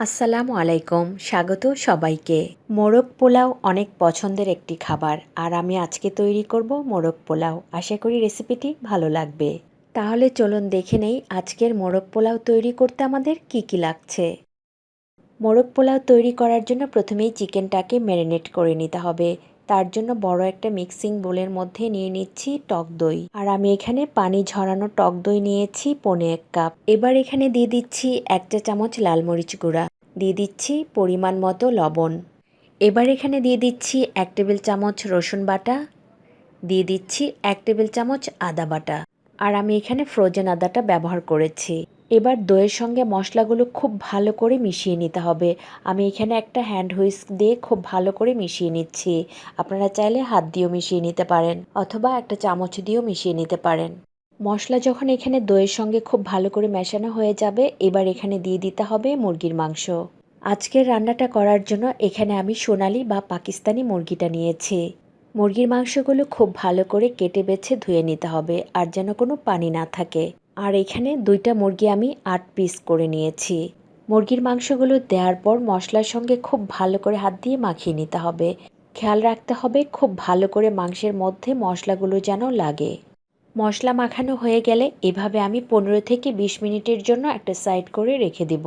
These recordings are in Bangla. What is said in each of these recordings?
আসসালামু আলাইকুম, স্বাগত সবাইকে। মোরগ পোলাও অনেক পছন্দের একটি খাবার, আর আমি আজকে তৈরি করব মোরগ পোলাও। আশা করি রেসিপিটি ভালো লাগবে। তাহলে চলুন দেখে নেই আজকের মোরগ পোলাও তৈরি করতে আমাদের কি কি লাগছে। মোরগ পোলাও তৈরি করার জন্য প্রথমেই চিকেনটাকে ম্যারিনেট করে নিতে হবে। তার জন্য বড় একটা মিক্সিং বোলের মধ্যে নিয়ে নিচ্ছি টক দই। আর আমি এখানে পানি ঝরানো টক দই নিয়েছি পনে এক কাপ। এবার এখানে দিয়ে দিচ্ছি এক চা চামচ লাল মরিচ গুঁড়া। দিয়ে দিচ্ছি পরিমাণ মতো লবণ। এবার এখানে দিয়ে দিচ্ছি এক টেবিল চামচ রসুন বাটা, দিয়ে দিচ্ছি এক টেবিল চামচ আদা বাটা। আর আমি এখানে ফ্রোজেন আদাটা ব্যবহার করেছি। এবার দইয়ের সঙ্গে মশলাগুলো খুব ভালো করে মিশিয়ে নিতে হবে। আমি এখানে একটা হ্যান্ড হুইস্ক দিয়ে খুব ভালো করে মিশিয়ে নিচ্ছি। আপনারা চাইলে হাত দিয়েও মিশিয়ে নিতে পারেন, অথবা একটা চামচ দিয়েও মিশিয়ে নিতে পারেন। মশলা যখন এখানে দইয়ের সঙ্গে খুব ভালো করে মেশানো হয়ে যাবে, এবার এখানে দিয়ে দিতে হবে মুরগির মাংস। আজকের রান্নাটা করার জন্য এখানে আমি সোনালি বা পাকিস্তানি মুরগিটা নিয়েছি। মুরগির মাংসগুলো খুব ভালো করে কেটে বেছে ধুয়ে নিতে হবে, আর যেন কোনো পানি না থাকে। আর এখানে দুইটা মুরগি আমি আট পিস করে নিয়েছি। মুরগির মাংসগুলো দেওয়ার পর মশলার সঙ্গে খুব ভালো করে হাত দিয়ে মাখিয়ে নিতে হবে। খেয়াল রাখতে হবে খুব ভালো করে মাংসের মধ্যে মশলাগুলো যেন লাগে। মশলা মাখানো হয়ে গেলে এভাবে আমি পনেরো থেকে বিশ মিনিটের জন্য একটা সাইড করে রেখে দিব।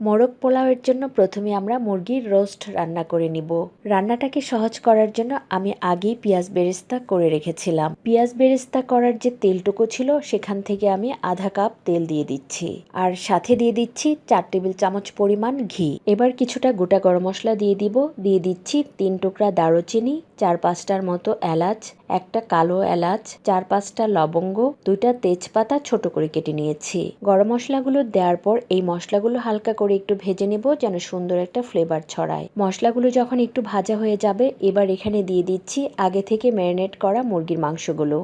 মোরগ পোলাওয়ের জন্য প্রথমে আমরা মুরগির রোস্ট রান্না করে নিব। রান্নাটাকে সহজ করার জন্য আমি আগেই পেঁয়াজ বেরেস্তা করে রেখেছিলাম। পেঁয়াজ বেরেস্তা করার যে তেলটুকু ছিল সেখান থেকে আমি আধা কাপ তেল দিয়ে দিচ্ছি আর সাথে দিয়ে দিচ্ছি চার টেবিল চামচ পরিমাণ ঘি। এবার কিছুটা গোটা গরম মশলা দিয়ে দিব। দিয়ে দিচ্ছি তিন টুকরা দারুচিনি চার পাঁচটার মতো এলাচ, একটা কালো এলাচ, চার পাঁচটা লবঙ্গ, দুইটা তেজপাতা ছোট করে কেটে নিয়েছি। গরম মশলাগুলো দেওয়ার পর এই মশলাগুলো হালকা করে একটু ভেজে নেব যেন সুন্দর একটা ফ্লেভার ছড়ায়। মশলাগুলো যখন একটু ভাজা হয়ে যাবে, এবার এখানে দিয়ে দিচ্ছি আগে থেকে ম্যারিনেট করা মুরগির মাংসগুলো।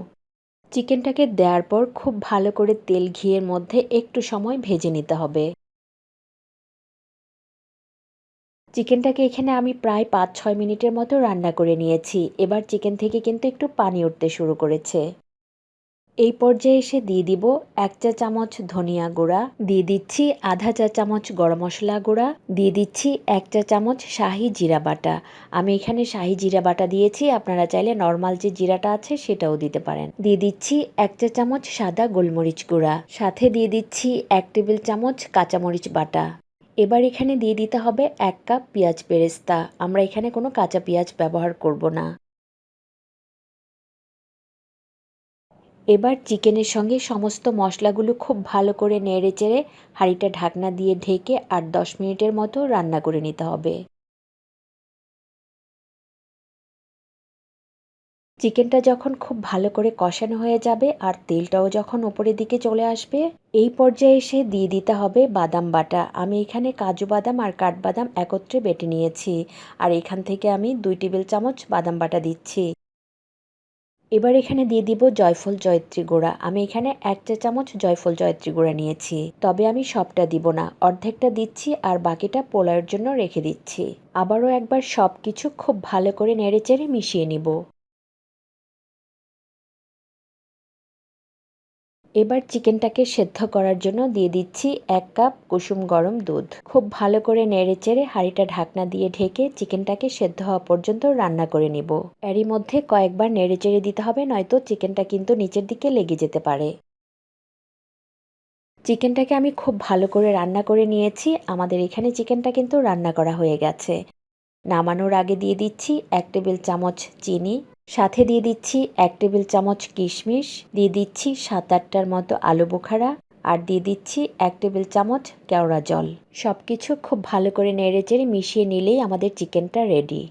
চিকেনটাকে দেওয়ার পর খুব ভালো করে তেল ঘিয়ের মধ্যে একটু সময় ভেজে নিতে হবে। চিকেনটাকে এখানে আমি প্রায় পাঁচ, ছয় মিনিটের মতো রান্না করে নিয়েছি। এবার চিকেন থেকে কিন্তু একটু পানি উঠতে শুরু করেছে। এই পর্যায়ে এসে দিয়ে দিব এক চা চামচ ধনিয়া গুঁড়া, দিয়ে দিচ্ছি আধা চা চামচ গরম মশলা গুঁড়া, দিয়ে দিচ্ছি এক চা চামচ শাহি জিরা বাটা। আমি এখানে শাহি জিরা বাটা দিয়েছি, আপনারা চাইলে নর্মাল যে জিরাটা আছে সেটাও দিতে পারেন। দিয়ে দিচ্ছি এক চা চামচ সাদা গোলমরিচ গুঁড়া, সাথে দিয়ে দিচ্ছি এক টেবিল চামচ কাঁচামরিচ বাটা। এবার এখানে দিয়ে দিতে হবে এক কাপ পেঁয়াজ পেরেস্তা আমরা এখানে কোনো কাঁচা পেঁয়াজ ব্যবহার করব না। এবার চিকেনের সঙ্গে সমস্ত মশলাগুলো খুব ভালো করে নেড়ে চেড়ে হাঁড়িটা ঢাকনা দিয়ে ঢেকে আর দশ মিনিটের মতো রান্না করে নিতে হবে। চিকেনটা যখন খুব ভালো করে কষানো হয়ে যাবে আর তেলটাও যখন ওপরের দিকে চলে আসবে, এই পর্যায়ে এসে দিয়ে দিতে হবে বাদাম বাটা। আমি এখানে কাজু বাদাম আর কাঠবাদাম একত্রে বেটে নিয়েছি আর এখান থেকে আমি দুই টেবিল চামচ বাদাম বাটা দিচ্ছি। এবার এখানে দিয়ে দিব জয়ফল জয়ত্রী গুঁড়া। আমি এখানে এক চা চামচ জয়ফল জয়ত্রী গুঁড়া নিয়েছি। তবে আমি সবটা দিব না, অর্ধেকটা দিচ্ছি আর বাকিটা পোলাওয়ের জন্য রেখে দিচ্ছি। আবারও একবার সব কিছু খুব ভালো করে নেড়েচেড়ে মিশিয়ে নিব। এবার চিকেনটাকে সেদ্ধ করার জন্য দিয়ে দিচ্ছি এক কাপ কুসুম গরম দুধ। খুব ভালো করে নেড়ে চেড়ে হাঁড়িটা ঢাকনা দিয়ে ঢেকে চিকেনটাকে সেদ্ধ হওয়া পর্যন্ত রান্না করে নিব। এরই মধ্যে কয়েকবার নেড়ে চেড়ে দিতে হবে, নয়তো চিকেনটা কিন্তু নিচের দিকে লেগে যেতে পারে। চিকেনটাকে আমি খুব ভালো করে রান্না করে নিয়েছি। আমাদের এখানে চিকেনটা কিন্তু রান্না করা হয়ে গেছে। নামানোর আগে দিয়ে দিচ্ছি এক টেবিল চামচ চিনি সাথে দিয়ে দিচ্ছি এক টেবিল চামচ কিশমিশ, দিয়ে দিচ্ছি সাত আটটার মতো আলু বোখারা আর দিয়ে দিচ্ছি এক টেবিল চামচ কেওড়া জল। সব কিছু খুব ভালো করে নেড়ে চেড়ে মিশিয়ে নিলেই আমাদের চিকেনটা রেডি।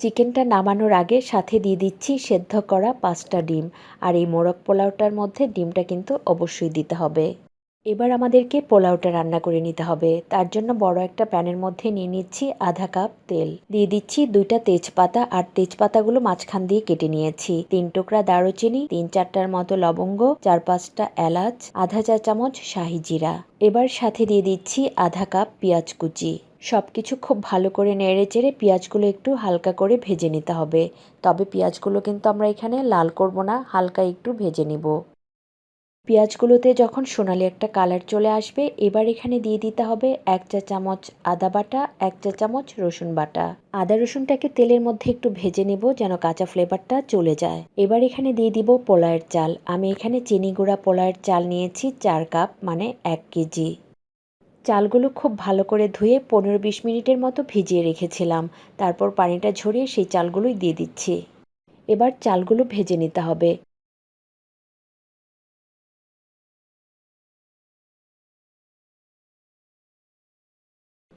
চিকেনটা নামানোর আগে সাথে দিয়ে দিচ্ছি সেদ্ধ করা পাঁচটা ডিম আর এই মোরগ পোলাওটার মধ্যে ডিমটা কিন্তু অবশ্যই দিতে হবে। এবার আমাদেরকে পোলাওটা রান্না করে নিতে হবে। তার জন্য বড় একটা প্যানের মধ্যে নিয়ে নিচ্ছি আধা কাপ তেল। দিয়ে দিচ্ছি দুইটা তেজপাতা আর তেজপাতাগুলো মাঝখান দিয়ে কেটে নিয়েছি। তিন টুকরা দারুচিনি, তিন চারটার মতো লবঙ্গ, চার পাঁচটা এলাচ, আধা চা চামচ শাহি জিরা। এবার সাথে দিয়ে দিচ্ছি আধা কাপ পেঁয়াজ কুচি। সব কিছু খুব ভালো করে নেড়ে চেড়ে পেঁয়াজগুলো একটু হালকা করে ভেজে নিতে হবে। তবে পেঁয়াজগুলো কিন্তু আমরা এখানে লাল করব না, হালকা একটু ভেজে নিব। পেঁয়াজগুলোতে যখন সোনালি একটা কালার চলে আসবে, এবার এখানে দিয়ে দিতে হবে এক চা চামচ আদা বাটা, এক চা চামচ রসুন বাটা। আদা রসুনটাকে তেলের মধ্যে একটু ভেজে নেব যেন কাঁচা ফ্লেভারটা চলে যায়। এবার এখানে দিয়ে দিব পোলায়ের চাল। আমি এখানে চিনি গুঁড়া পোলায়ের চাল নিয়েছি চার কাপ মানে এক কেজি। চালগুলো খুব ভালো করে ধুয়ে পনেরো বিশ মিনিটের মতো ভিজিয়ে রেখেছিলাম। তারপর পানিটা ঝরিয়ে সেই চালগুলোই দিয়ে দিচ্ছি। এবার চালগুলো ভেজে নিতে হবে।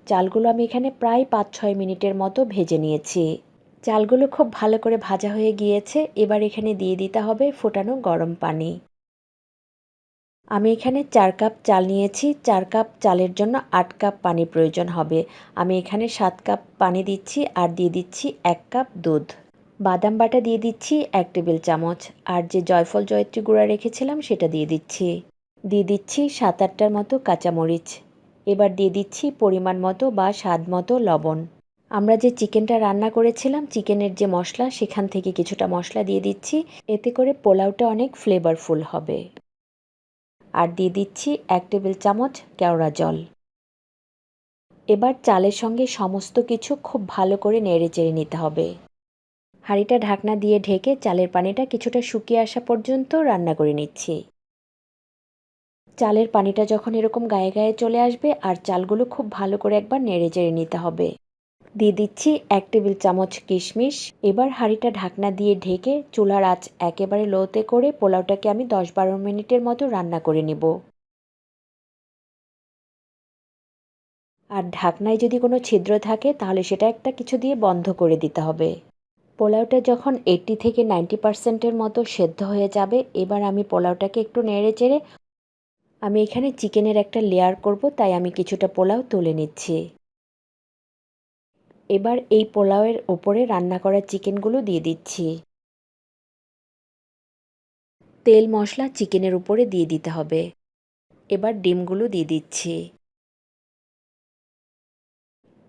চালগুলো আমি এখানে প্রায় পাঁচ ছয় মিনিটের মতো ভেজে নিয়েছি। চালগুলো খুব ভালো করে ভাজা হয়ে গিয়েছে, এবার এখানে দিয়ে দিতে হবে ফোটানো গরম পানি। আমি এখানে চার কাপ চাল নিয়েছি, চার কাপ চালের জন্য আট কাপ পানি প্রয়োজন হবে। আমি এখানে সাত কাপ পানি দিচ্ছি আর দিয়ে দিচ্ছি এক কাপ দুধ। বাদাম বাটা দিয়ে দিচ্ছি এক টেবিল চামচ, আর যে জয়ফল, জয়ত্রী গুঁড়া রেখেছিলাম সেটা দিয়ে দিচ্ছি। দিয়ে দিচ্ছি সাত আটটার মতো কাঁচামরিচ। এবার দিয়ে দিচ্ছি পরিমাণ মতো বা স্বাদ মতো লবণ। আমরা যে চিকেনটা রান্না করেছিলাম, চিকেনের যে মশলা, সেখান থেকে কিছুটা মশলা দিয়ে দিচ্ছি। এতে করে পোলাওটা অনেক ফ্লেভারফুল হবে। আর দিয়ে দিচ্ছি এক টেবিল চামচ কেওড়া জল। এবার চালের সঙ্গে সমস্ত কিছু খুব ভালো করে নেড়ে চেড়ে নিতে হবে। হাঁড়িটা ঢাকনা দিয়ে ঢেকে চালের পানিটা কিছুটা শুকিয়ে আসা পর্যন্ত রান্না করে নিচ্ছি। চালের পানিটা যখন এরকম গায়ে গায়ে চলে আসবে আর চালগুলো খুব ভালো করে একবার নেড়ে চেড়ে নিতে হবে। দিয়ে দিচ্ছি এক টেবিল চামচ কিশমিশ। এবার হাঁড়িটা ঢাকনা দিয়ে ঢেকে চুলার আঁচ একেবারে লোতে করে পোলাওটাকে আমি দশ বারো মিনিটের মতো রান্না করে নেব। আর ঢাকনায় যদি কোনো ছিদ্র থাকে তাহলে সেটা একটা কিছু দিয়ে বন্ধ করে দিতে হবে। পোলাওটা যখন এইটটি থেকে নাইনটি পার্সেন্টের মতো সেদ্ধ হয়ে যাবে, এবার আমি পোলাওটাকে একটু নেড়ে চেড়ে আমি এখানে চিকেনের একটা লেয়ার করব, তাই আমি কিছুটা পোলাও তুলে নিচ্ছি। এবার এই পোলাওয়ের ওপরে রান্না করা চিকেনগুলো দিয়ে দিচ্ছি। তেল মশলা চিকেনের উপরে দিয়ে দিতে হবে। এবার ডিমগুলো দিয়ে দিচ্ছি।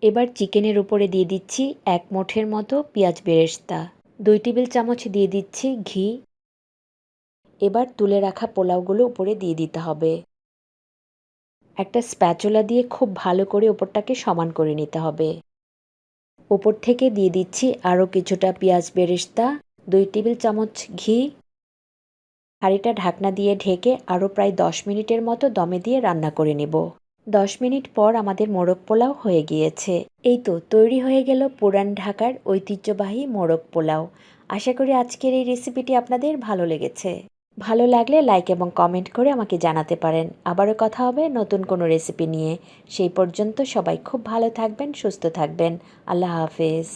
এবার চিকেনের উপরে দিয়ে দিচ্ছি এক মুঠের মতো পেঁয়াজ বেরেস্তা। দুই টেবিল চামচ দিয়ে দিচ্ছি ঘি। এবার তুলে রাখা পোলাওগুলো উপরে দিয়ে দিতে হবে। একটা স্প্যাচুলা দিয়ে খুব ভালো করে ওপরটাকে সমান করে নিতে হবে। ওপর থেকে দিয়ে দিচ্ছি আরও কিছুটা পেঁয়াজ বেরেস্তা, দুই টেবিল চামচ ঘি, হাঁড়িটা ঢাকনা দিয়ে ঢেকে আরও প্রায় দশ মিনিটের মতো দমে দিয়ে রান্না করে নেব। দশ মিনিট পর আমাদের মোরগ পোলাও হয়ে গিয়েছে। এই তো, তৈরি হয়ে গেল পুরান ঢাকার ঐতিহ্যবাহী মোরগ পোলাও। আশা করি আজকের এই রেসিপিটি আপনাদের ভালো লেগেছে। ভালো লাগলে লাইক এবং কমেন্ট করে আমাকে জানাতে পারেন। আবারও কথা হবে নতুন কোনো রেসিপি নিয়ে। সেই পর্যন্ত সবাই খুব ভালো থাকবেন, সুস্থ থাকবেন। আল্লাহ হাফেজ।